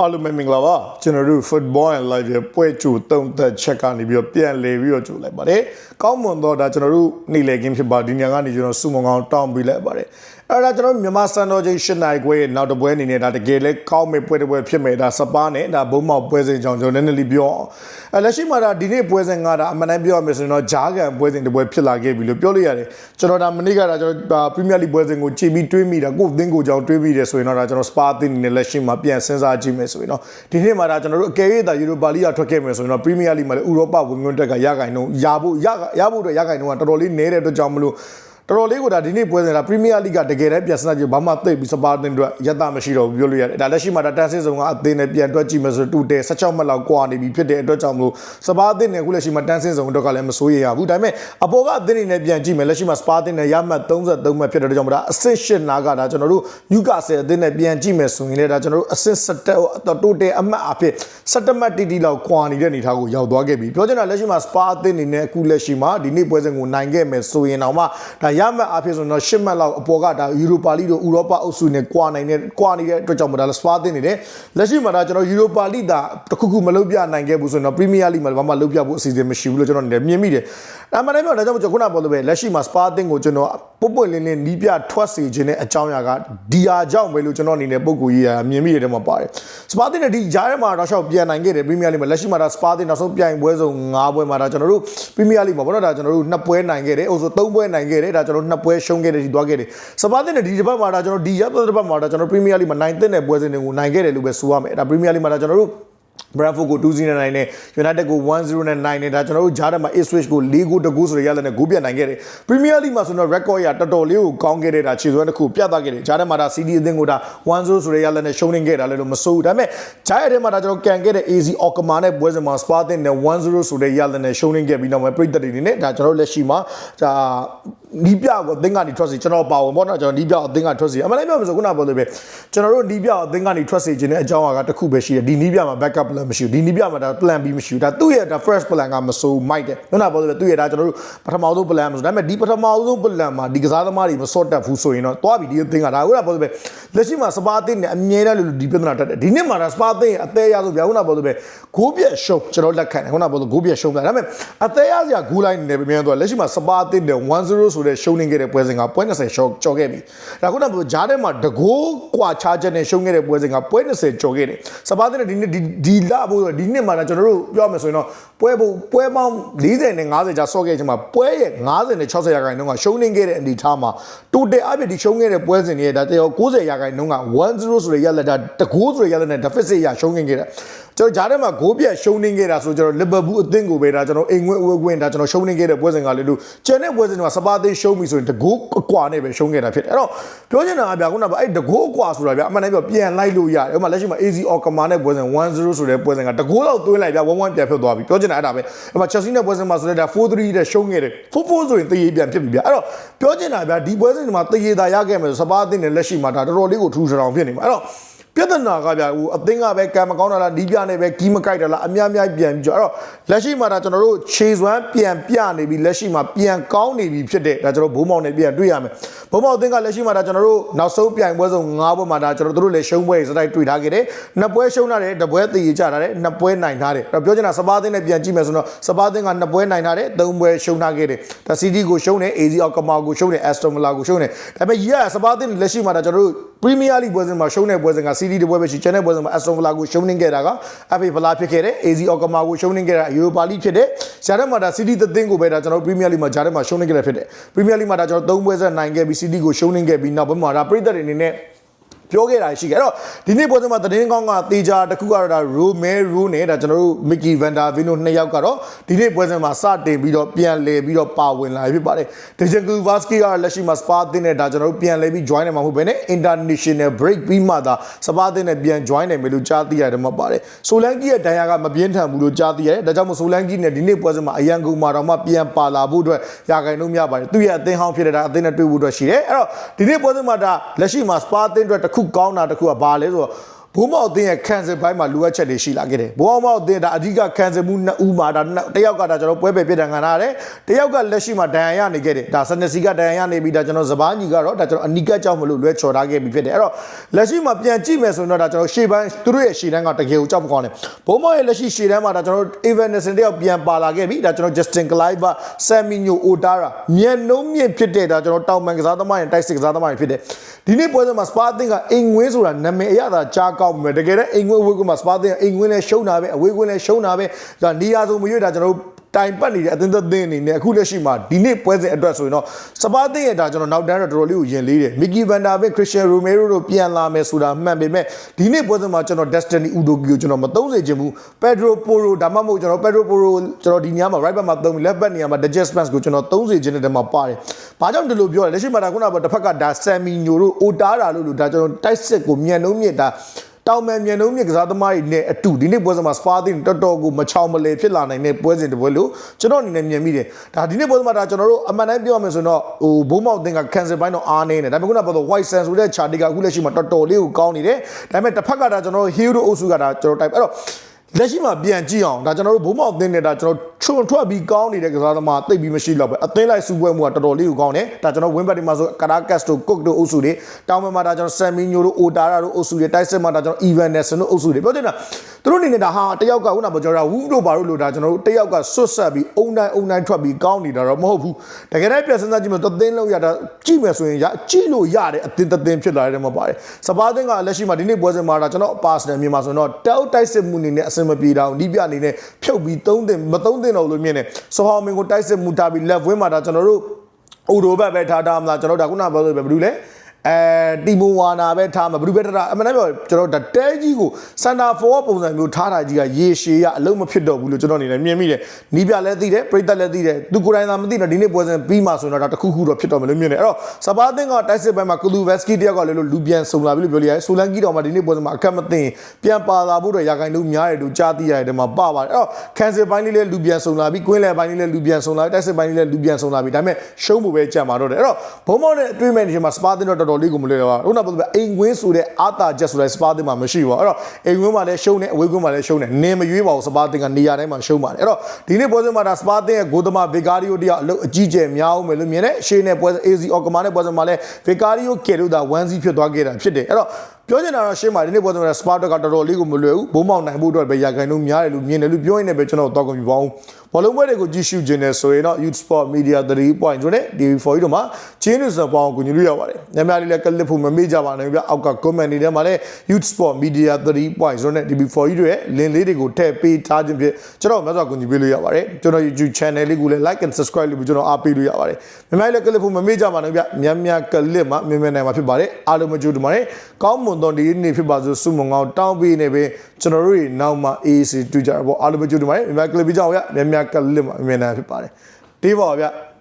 အားလုံးပဲမင်္ဂလာပါကျွန်တော်တို့ football and live ရဲ့ပွဲကြိုတုံးသက်ချက်ကနေပြီးတော့ပြန်လေပြီးတော့ကြိုလိုက်ပါတယ်ကောင်းမွန်တော့ဒါကျွန်တော်တို့နေလေကင်းဖြစ်ပါဒီညကနေကျွန်တော်စုမုံကောင်တောင်းပေးလိုက်ပါတယ်အဲ့ဒါကျွန်တော်မြန်မာစံတော်ချိန်၈နိုင်ခွဲရဲ့နောက်တစ်ပွဲအနေနဲ့ဒါတကယ်လဲကောင်းမဲ့ပွဲတစ်ပွဲဖြစ်မဲ့ဒါစပါးနဲ့ဒါဘုံမောက်ပွဲစဉ်ကြောင့်ကျွန်တော်နည်းနည်းလေးပြောအောင်အဲ့လက်ရှိမှာဒါဒီနေ့ပွဲစဉ်ကဒါအမှန်တမ်းပြောရမယ်ဆိုရင်တော့ဂျားကန်ပွဲစဉ်တစ်ပွဲဖြစ်လာခဲ့ပြီလို့ပြောလို့ရတယ်ကျွန်တော်ဒါမနေ့ကဒါကျွန်တော်ပရီးမီးယားလိပွဲစဉ်ကိုကြည့်ပြီးတွေးမိတာကိုယ်အသင်းကိုကြောင့်တွေးပြီးတယ်ဆိုရင်တော့ဒါကျွန်တော်စပါးအသင်းအနေနဲ့လက်ရှိမှာပြန်စဉ်းစားကြည့်မယ်ဆိုရင်တော့ဒီနေ့မှာဒါကျွန်တော်တို့အကယ်၍ဒါယူရိုပါလိကထွက်ခဲ့မယ်ဆိုရင်တော့ပရီးမီးယားလိမှာလည်းဥရောပဝင်ငွေတက်ကရဂိုင်နှုန်းရဖို့ရရဖို့အတွက်ရဂိုင်နှုန်းကတော်တော်လေးနည်းတဲ့အတွက်ကြောင့်မလို့ တော်တော်လေးကိုဒါဒီနေ့ပွဲစဉ်ဒါပရီးမီးယားလိကတကယ်တည်းပြန်စနကြည့်ဘာမှသိပ်ပြီးစပါးတင်အတွက်ရတမရှိတော့ဘူးပြောလို့ရတယ်ဒါလက်ရှိမှာဒါတန်ဆင်းဆောင်ကအသင်းနဲ့ပြန်တွက်ကြည့်မယ်ဆိုတူတယ်16မှတ်လောက်ကွာနေပြီဖြစ်တဲ့အတွက်ကြောင့်မလို့စပါးအသင်းနဲ့အခုလက်ရှိမှာတန်ဆင်းဆောင်အတွက်ကလည်းမစိုးရိမ်ရဘူးဒါပေမဲ့အပေါ်ကအသင်းတွေနဲ့ပြန်ကြည့်မယ်လက်ရှိမှာစပါးအသင်းနဲ့ရမှတ်33မှတ်ဖြစ်တဲ့အတွက်ကြောင့်မလို့ဒါအဆင့်၈နာကဒါကျွန်တော်တို့နျူကာဆယ်အသင်းနဲ့ပြန်ကြည့်မယ်ဆိုရင်လည်းဒါကျွန်တော်တို့အဆင့်7တိုတယ်အမှတ်အဖြစ်7မှတ်တီတီလောက်ကွာနေတဲ့အနေအထားကိုရောက်သွားခဲ့ပြီပြောချင်တာလက်ရှိမှာစပါးအသင်းနေနဲ့အခုလက်ရှိမှာဒီနေ့ပွဲစဉ်ကိုနိုင်ခဲ့မယ်ဆိုရင်တော့မှဒါရမှတ်အဖြစ်ဆိုတော့10မှတ်လောက်အပေါ်ကဒါယူရိုပါလိတို့ဥရောပအုပ်စုနဲ့ကွာနိုင်တဲ့ကွာနေတဲ့အတွက်ကြောင့်မဒါစပါးအသင်းနေတယ်လက်ရှိမှာဒါကျွန်တော်ယူရိုပါလိဒါတခုခုမလုပ်ပြနိုင်ခဲ့ဘူးဆိုရင်တော့ပရီးမီးယားလိမှာဘာမှလုပ်ပြဖို့အစီအစဉ်မရှိဘူးလို့ကျွန်တော်နေမြင်မိတယ်ဒါမှလည်းပြောဒါကြောင့်ကျွန်တော်ခုနပြောလို့ပဲလက်ရှိမှာစပါးအသင်းကိုကျွန်တော်ပုတ်ပွင့်လင်းလင်းနီးပြထွက်စေခြင်းတဲ့အကြောင်းအရာကဒီဟာကြောင့်ပဲလို့ကျွန်တော်အနေနဲ့ပုံကိုကြီးရမြင်မိရတဲ့မှာပါတယ်စပါးအသင်းနဲ့ဒီကြားထဲမှာတော့ရှောက်ပြန်နိုင်ခဲ့တယ်ပရီးမီးယားလိမှာလက်ရှိမှာဒါစပါးအသင်းနောက်ဆုံးပြိုင်ပွဲစုံ၅ပွဲမှာဒါကျွန်တော်တို့ပရီးမီးယားလိမှာဘောတော့ဒါကျွန်တော်တို့နှစ်ပွဲနိုင်ခဲ့တယ်အိုဆို၃ပွဲနိုင်ခဲ့တယ်ဒါကျွန်တော်တို့နှစ်ပွဲရှုံးခဲ့တယ်ဒီသွားခဲ့တယ်စပါးအသင်းနဲ့ဒီတစ်ပတ်မှာဒါကျွန်တော်ဒီရပ်တစ်ပတ်မှာဒါကျွန်တော်ပရီးမီးယားလိမှာနိုင်တဲ့ပွဲစဉ်တွေကိုနိုင်ခဲ့တယ်လို့ပဲဆိုရမယ်ဒါပရီးမီးယားလိမှာဒါကျွန်တော်တို့ Brentford ကို2-0နဲ့နိုင်တယ် United ကို1-0နဲ့နိုင်တယ်ဒါကျွန်တော်တို့ဂျားတက်မှာ Ipswich ကို4-0တကူဆိုရရတဲ့နဲ့ဂိုးပြတ်နိုင်ခဲ့တယ် Premier League မှာဆိုတော့ record ရတော်တော်လေးကိုကောင်းခဲ့တဲ့ဒါခြေစွမ်းတစ်ခုပြတ်သွားခဲ့တယ်ဂျားတက်မှာဒါ CD အသင်းကိုဒါ1-0ဆိုရရတဲ့နဲ့ရှုံးနေခဲ့တာလည်းလို့မဆိုးဘူးဒါပေမဲ့ဂျားရဲ့ထဲမှာဒါကျွန်တော်ကန်ခဲ့တဲ့ AZ Okama နဲ့ပွဲစဉ်မှာ Spa တင်နဲ့1-0ဆိုတဲ့ရတဲ့နဲ့ရှုံးနေခဲ့ပြီးတော့မှပြည်သက်တွေနေနဲ့ဒါကျွန်တော်လက်ရှိမှာဒါ နီးပြကိုအသင်းကနေထွက်စီကျွန်တော်ပါဝင်ပေါ့နော်ကျွန်တော်နီးပြအသင်းကထွက်စီအမှန်လည်းပြောမှဆိုခုနပြောလို့ပဲကျွန်တော်တို့နီးပြအသင်းကနေထွက်စီခြင်းတဲ့အကြောင်းအရာကတစ်ခုပဲရှိတယ်ဒီနီးပြမှာ backup plan မရှိဘူးဒီနီးပြမှာဒါ plan B မရှိဘူးဒါသူ့ရဲ့ဒါ fresh plan ကမစိုးမိုက်တယ်ခုနပြောလို့ပဲသူ့ရဲ့ဒါကျွန်တော်တို့ပထမဆုံး plan မဆိုဒါပေမဲ့ဒီပထမဆုံး plan မှာဒီကစားသမားတွေမစော့တက်ဘူးဆိုရင်တော့သွားပြီဒီအသင်းကဒါခုနပြောလို့ပဲလက်ရှိမှာစပါအသင်းနဲ့အမြဲတမ်းလို့ဒီပြဿနာတက်တယ်ဒီနှစ်မှာဒါစပါအသင်းအသေးရဆိုဗျာခုနပြောလို့ပဲဂိုးပြက်ရှုံးကျွန်တော်လက်ခံတယ်ခုနပြောလို့ဂိုးပြက်ရှုံးတယ်ဒါပေမဲ့အသေးရစရာဂိုးလိုက်နေတယ်ပြန်တော့လက်ရှိမှာစပါအသင်းနဲ့1-0ဆိုတဲ့ရှုံးနေခဲ့တဲ့ပွဲစဉ်ကပွဲ20ရှော့ကြော်ခဲ့ပြီဒါခုနကဂျားထဲမှာတကိုးကွာချားချက်နဲ့ရှုံးခဲ့တဲ့ပွဲစဉ်ကပွဲ20ကြော်ခဲ့တယ်စပါးတဲ့ဒီနေ့ဒီဒီလဖို့ဒီနှစ်မှာကျွန်တော်တို့ပြောမယ်ဆိုရင်တော့ပွဲဖို့ပွဲပေါင်း40နဲ့50ကြာဆော့ခဲ့ခြင်းမှာပွဲရဲ့50နဲ့60ရာခိုင်နှုန်းကရှုံးနေခဲ့တဲ့အနေအထားမှာတိုတယ်အပြည့်ဒီရှုံးခဲ့တဲ့ပွဲစဉ်တွေဒါတရော90ရာခိုင်နှုန်းက1-0ဆိုတဲ့ရလက်တာတကိုးဆိုတဲ့ရလက်နဲ့ deficit ရရှုံးခဲ့တာ ကျွန်တော်ဂျားထဲမှာဂိုးပြတ်ရှုံးနေခဲ့တာဆိုကျွန်တော်လီဗာပူးအသင်းကိုပဲဒါကျွန်တော်အိမ်ဝင်အဝဲဝင်ဒါကျွန်တော်ရှုံးနေခဲ့တဲ့ပွဲစဉ်ကလေလို့ကျန်တဲ့ပွဲစဉ်တွေမှာစပါးသိရှုံးပြီဆိုရင်တကိုးအကွာနဲ့ပဲရှုံးခဲ့တာဖြစ်တယ်အဲ့တော့ပြောချင်တာကဗျာခုနကအဲ့တကိုးအကွာဆိုတာဗျာအမှန်တမ်းပြောပြန်လိုက်လို့ရတယ်ဥပမာလက်ရှိမှာ AZ Okama နဲ့ပွဲစဉ်1-0ဆိုတဲ့ပွဲစဉ်ကတကိုးတော့သွင်းလိုက်ဗျာ1-1ပြန်ဖြစ်သွားပြီပြောချင်တာအဲ့ဒါပဲဥပမာ Chelsea နဲ့ပွဲစဉ်မှာဆိုတဲ့ဒါ4-3တဲ့ရှုံးခဲ့တယ်4-4ဆိုရင်တရေပြန်ဖြစ်ပြီဗျာအဲ့တော့ပြောချင်တာဗျာဒီပွဲစဉ်တွေမှာတရေသာရခဲ့မယ်ဆိုစပါးအသင်းနဲ့လက်ရှိမှာဒါတော်တော်လေးကိုထူထထောင်ဖြစ်နေမှာအဲ့တော့ ပြဿနာကဗျာဟိုအသင်းကပဲကံမကောင်းတာလားဒီးပြနဲ့ပဲကီးမကြိုက်တာလားအများများပြန်ပြီးကြအဲ့တော့လက်ရှိမှာဒါကျွန်တော်တို့ခြေစွမ်းပြန်ပြနေပြီလက်ရှိမှာပြန်ကောင်းနေပြီဖြစ်တဲ့ဒါကျွန်တော်ဘုံမောင်နဲ့ပြန်တွေ့ရမယ်ဘုံမောင်အသင်းကလက်ရှိမှာဒါကျွန်တော်တို့နောက်ဆုံးပြိုင်ပွဲဆုံး၅ပွဲမှာဒါကျွန်တော်တို့လည်းရှုံးပွဲစတိုက်တွေ့ထားခဲ့တယ်နှစ်ပွဲရှုံးထားတယ်တစ်ပွဲတည်ကြထားတယ်နှစ်ပွဲနိုင်ထားတယ်အဲ့တော့ပြောချင်တာစပါးအသင်းနဲ့ပြန်ကြည့်မယ်ဆိုတော့စပါးအသင်းကနှစ်ပွဲနိုင်ထားတယ်သုံးပွဲရှုံးထားခဲ့တယ်ဒါ CD ကိုရှုံးတယ် AZ အောက်ကမာကိုရှုံးတယ် Aston Villa ကိုရှုံးတယ်ဒါပေမဲ့ yeah စပါးအသင်းလက်ရှိမှာဒါကျွန်တော်တို့ Premier League ပွဲစဉ်မှာရှုံးတဲ့ပွဲစဉ်က CD တပွဲပဲရှိကျန်တဲ့ပွဲစဉ်မှာ Aston Villa ကိုရှုံးနေခဲ့တာက FA Villa ဖြစ်ခဲ့တယ် AZ Okama ကိုရှုံးနေခဲ့တာ Europa League ဖြစ်တယ်ဂျားထဲမှာဒါ CD သင်းကိုပဲဒါကျွန်တော် Premier League မှာဂျားထဲမှာရှုံးနေခဲ့တယ်ဖြစ်တယ် Premier League မှာဒါကျွန်တော်၃ပွဲဆက်နိုင်ခဲ့ပြီး CD ကိုရှုံးနေခဲ့ပြီးနောက်ပိုင်းမှာဒါပြည်သက်တွေအနေနဲ့ ပြောခဲ့တာရှိခဲ့အဲ့တော့ဒီနေ့ပွဲစဉ်မှာသတင်းကောင်းကတေချာတစ်ခုကတော့ဒါ Romero နဲ့ဒါကျွန်တော်တို့ Mickey Van der Veen တို့နှစ်ယောက်ကတော့ဒီနေ့ပွဲစဉ်မှာစတင်ပြီးတော့ပြန်လည်ပြီးတော့ပါဝင်လာဖြစ်ပါတယ် Dejan Kuvaski ကလက်ရှိမှာ Spa အသင်းနဲ့ဒါကျွန်တော်တို့ပြန်လည်ပြီး join နေမှာမဟုတ်ဘဲနဲ့ international break ပြီးမှသာ Spa အသင်းနဲ့ပြန် join နိုင်မယ်လို့ကြားသိရတယ်မှာပါတယ်ဆိုလန်ကီရဲ့ဒဏ်ရာကမပြင်းထန်ဘူးလို့ကြားသိရတယ်ဒါကြောင့်မို့ဆိုလန်ကီနဲ့ဒီနေ့ပွဲစဉ်မှာအရန်ကူမာတော့မှပြန်ပါလာဖို့အတွက်ရာဂိုင်နှုန်းများပါတယ်သူရဲ့အသင်းဟောင်းဖြစ်တဲ့ဒါအသင်းနဲ့တွေ့ဖို့အတွက်ရှိတယ်အဲ့တော့ဒီနေ့ပွဲစဉ်မှာဒါလက်ရှိမှာ Spa အသင်းအတွက်တစ်ခုကောင်းတာတစ်ခုကဘာလဲဆိုတော့ ဘိုးမောက်အသင်းရဲ့ခံစစ်ပိုင်းမှာလိုအပ်ချက်တွေရှိလာခဲ့တယ်ဘိုးမောက်အသင်းဒါအဓိကခံစစ်မှုနှစ်ဦးမှာဒါနှစ်တစ်ယောက်ကဒါကျွန်တော်ပွဲပဲပြစ်ဒဏ်ခံရတယ်တစ်ယောက်ကလက်ရှိမှာဒဏ်ရာရနေခဲ့တယ်ဒါစနစီကဒဏ်ရာရနေပြီးဒါကျွန်တော်စပားညီကတော့ဒါကျွန်တော်အနီကကြောက်မလို့လွဲချော်ထားခဲ့ပြီးဖြစ်တယ်အဲ့တော့လက်ရှိမှာပြန်ကြည့်မယ်ဆိုရင်တော့ဒါကျွန်တော်ရှေ့ပိုင်းသူတို့ရဲ့ရှေ့တန်းကတကယ်ကိုကြောက်ပကောင်းတယ်ဘိုးမောက်ရဲ့လက်ရှိရှေ့တန်းမှာဒါကျွန်တော် Evanescence တယောက်ပြန်ပါလာခဲ့ပြီဒါကျွန်တော် Justin Clive Saminho Otara မြန်နှုံးမြင့်ဖြစ်တဲ့ဒါကျွန်တော်တောင်ပန်ကစားသမားရဲ့တိုက်စစ်ကစားသမားတွေဖြစ်တယ်ဒီနေ့ပွဲစဉ်မှာစပါသင်းကအင်ငွင်းဆိုတာနာမည်အရသာကြားကောက်မယ်တကယ်တော့အင်ငွင်းအဝေးကွင်းမှာစပါသင်းကအင်ငွင်းလဲရှုံးတာပဲအဝေးကွင်းလဲရှုံးတာပဲဒါနေရာစုံမရွေ့တာကျွန်တော်တို့တိုင်ပတ်နေတဲ့အသင်းသက်သင်းအနေနဲ့အခုလက်ရှိမှာဒီနေ့ပွဲစဉ်အတွက်ဆိုရင်တော့စပါသင်းရဲ့ဒါကျွန်တော်နောက်တန်းတော့တော်တော်လေးကိုယင်လေးတယ်မီကီဗန်ဒါဗစ်ခရစ်စတီယန်ရိုမေရိုတို့ပြန်လာမယ်ဆိုတာမှန်ပေမဲ့ဒီနေ့ပွဲစဉ်မှာကျွန်တော် Destiny Udogi ကိုကျွန်တော်မသုံးစေချင်ဘူး Pedro Porro ဒါမှမဟုတ်ကျွန်တော် Pedro Porro ကျွန်တော်ဒီညမှာ right back မှာသုံးပြီး left back နေရာမှာ Digest Spence ကိုကျွန်တော်သုံးစေချင်တဲ့တဲမှာပါတယ်။ဘာကြောင့်ဒီလိုပြောလဲလက်ရှိမှာဒါခုနကတစ်ဖက်ကဒါ Sammy ညိုတို့ Otara လို့လို့ဒါကျွန်တော်တိုက်စစ်ကိုမြန်နှုံးမြစ်တာ တောင်မြန်မြန်နှုံးမြစ်ကစားသမားတွေနဲ့အတူဒီနေ့ပွဲစဉ်မှာစပါတင်တော်တော်ကိုမချောင်မလဲဖြစ်လာနိုင်တဲ့ပွဲစဉ်တစ်ပွဲလို့ကျွန်တော်အနေနဲ့မြင်မိတယ်ဒါဒီနေ့ပွဲစဉ်မှာဒါကျွန်တော်တို့အမှန်တမ်းပြောရမယ်ဆိုရင်တော့ဟိုဘုံမောက်တင်က cancel ဘိုင်းတော့အားနေတယ်ဒါပေမဲ့ခုနကပြောတော့ white sand ဆိုတဲ့ chart ကအခုလက်ရှိမှာတော်တော်လေးကိုကောင်းနေတယ်ဒါပေမဲ့တစ်ဖက်ကဒါကျွန်တော်တို့ hero အုပ်စုကဒါကျွန်တော် type အဲ့တော့ လက်ရှိမှာပြန်ကြည့်အောင်ဒါကျွန်တော်တို့ဘုံမောက်အသင်းနဲ့ဒါကျွန်တော်ချွန်ထွက်ပြီးကောင်းနေတဲ့ကစားသမားတိတ်ပြီးမရှိတော့ပဲအသင်းလိုက်စူပွဲမှုကတော်တော်လေးကိုကောင်းတယ်ဒါကျွန်တော်ဝင်းဘတ်ဒီမှာဆိုကာရာကတ်တို့ကုတ်တို့အုပ်စုတွေတောင်မမှာဒါကျွန်တော်ဆမ်မီညိုတို့အိုတာရာတို့အုပ်စုတွေတိုက်စစ်မှာဒါကျွန်တော်အီဗန်နယ်ဆန်တို့အုပ်စုတွေပြောချင်တာသူတို့အနေနဲ့ဒါဟာတယောက်ကခုနကပြောတာဝူတို့ဘာလို့လို့ဒါကျွန်တော်တို့တယောက်ကဆွတ်ဆက်ပြီးအုံတိုင်းအုံတိုင်းထွက်ပြီးကောင်းနေတာတော့မဟုတ်ဘူးတကယ်တမ်းပြန်စဉ်းစားကြည့်မယ်သင်းလုံးရတာကြည့်မယ်ဆိုရင်ရကြည့်လို့ရတယ်အသင်းသင်းဖြစ်လာတယ်မှာပါတယ်စပါးသင်းကလက်ရှိမှာဒီနေ့ပွဲစဉ်မှာဒါကျွန်တော်ပါစနယ်မြန်မာဆိုတော့တောက်တိုက်စစ်မှုအနေနဲ့အဆင်မပြေတာနီးပြအနေနဲ့ဖြုတ်ပြီးသုံးတင်မသုံးတင်တော့လို့မြင်တယ်ဆိုဟောင်မင်ကိုတိုက်စစ်မှုထားပြီးလက်ဝင်းမှာဒါကျွန်တော်တို့အိုရိုဘတ်ပဲထားတာမလားကျွန်တော်ဒါခုနပြောလို့ပဲဘယ်လိုလဲ အဲတီမိုဝါနာပဲထားမှာဘယ်လိုပဲထားတာအမှန်တမ်းပြောကျွန်တော်ဒါတဲကြီးကိုစန်တာဖောပုံစံမျိုးထားတာကြီးကရေရှည်ရအလုံးမဖြစ်တော့ဘူးလို့ကျွန်တော်အနေနဲ့မြင်မိတယ်နီးပြလည်းသိတယ်ပရိသတ်လည်းသိတယ်သူကိုယ်တိုင်သာမသိတော့ဒီနေ့ပွဲစဉ်ပြီးမှဆိုရင်တော့ဒါတစ်ခုခုတော့ဖြစ်တော့မယ်လို့မြင်တယ်အဲ့တော့စပါးသင်းကတိုက်စစ်ပိုင်းမှာကလူဗက်စကီတယောက်ကလည်းလို့လူပြန်ဆုံလာပြီလို့ပြောလိုက်ရတယ်ဆိုလန်ကီတော်မှာဒီနေ့ပွဲစဉ်မှာအခက်မသိရင်ပြန်ပါလာဖို့တော့ရာခိုင်နှုန်းများတယ်လို့ကြားသိရတယ်မှာပါပါတယ်အဲ့တော့ကန်ဆယ်ပိုင်းလေးလည်းလူပြန်ဆုံလာပြီကွင်းလယ်ပိုင်းလေးလည်းလူပြန်ဆုံလာပြီတိုက်စစ်ပိုင်းလေးလည်းလူပြန်ဆုံလာပြီဒါပေမဲ့ရှုံးဖို့ပဲကြံပါတော့တယ်အဲ့တော့ဘုံမောင်းနဲ့အတွေ့အမဲ့ဒီမှာစပါးသင်းတော့တော်တော်လေးကိုမလွယ်တော့ဘူးခုနကပြောအိမ်ကွင်းဆိုတဲ့အာတာချက်ဆိုတဲ့စပါးသင်းမှာမရှိပါဘူးအဲ့တော့အိမ်ကွင်းမှာလည်းရှုံးတယ်အဝေးကွင်းမှာလည်းရှုံးတယ်နင်းမရွေးပါဘူးစပါးသင်းကနေရာတိုင်းမှာရှုံးပါတယ်အဲ့တော့ဒီနေ့ပွဲစဉ်မှာဒါစပါးသင်းရဲ့ဂိုးသမားဗီကာရီယိုတယောက်အလုပ်အကြီးကျယ်များအောင်မယ်လို့မြင်တယ်ရှေးနဲ့ပွဲစဉ် AZ အော်ကမာနဲ့ပွဲစဉ်မှာလည်းဗီကာရီယိုကယ်လို့ဒါ1စီဖြစ်သွားခဲ့တာဖြစ်တယ်အဲ့တော့ ပြောချင်တာတော့ရှင်းပါဒီနေ့ပွဲစဉ်မှာစပါးတက်ကတော်တော်လေးကိုမလွယ်ဘူးဘုံမောင်နိုင်ဖို့အတွက်ပဲရာခိုင်နှုန်းများတယ်လို့မြင်တယ်လို့ပြောရင်းနဲ့ပဲကျွန်တော်တော့ကုန်ပြီပါအောင်ဘောလုံးပွဲတွေကိုကြည့်ရှုခြင်းနဲ့ဆိုရင်တော့ Youth Sport Media 3.0နဲ့ TV4 တို့မှာချင်းနေစပေါင်းကိုညွှန်လို့ရပါတယ်။ညများလေးလည်းကလစ်ဖို့မမေ့ကြပါနဲ့ဗျ။အောက်က comment တွေထဲမှာလည်း Youth Sport Media 3.0နဲ့ TV4 တို့ရဲ့ link လေးတွေကိုထည့်ပေးထားခြင်းဖြင့်ကျွန်တော်မြတ်စွာကိုညွှန်ပေးလို့ရပါတယ်။ကျွန်တော် YouTube channel လေးကိုလည်း like and subscribe လုပ်ပြီးကျွန်တော်အားပေးလို့ရပါတယ်။ညများလေးကလစ်ဖို့မမေ့ကြပါနဲ့ဗျ။များများကလစ်မှာမြင်မြင်နိုင်မှာဖြစ်ပါတယ်။အားလုံးမကြိုးတမနဲ့ကောင်းမွန်သောဒီနေ့ဖြစ်ပါစို့ဆုမွန်ကောင်းတောင်းပေးနေပဲကျွန်တော်တို့နောက်မှာ AC တူကြပါအားလုံးမကြိုးတမနဲ့မြများကလစ်ပြီးကြအောင်ဗျ။များများကလစ်မှာမြင်နိုင်ဖြစ်ပါတယ်။တေးပါဗျ။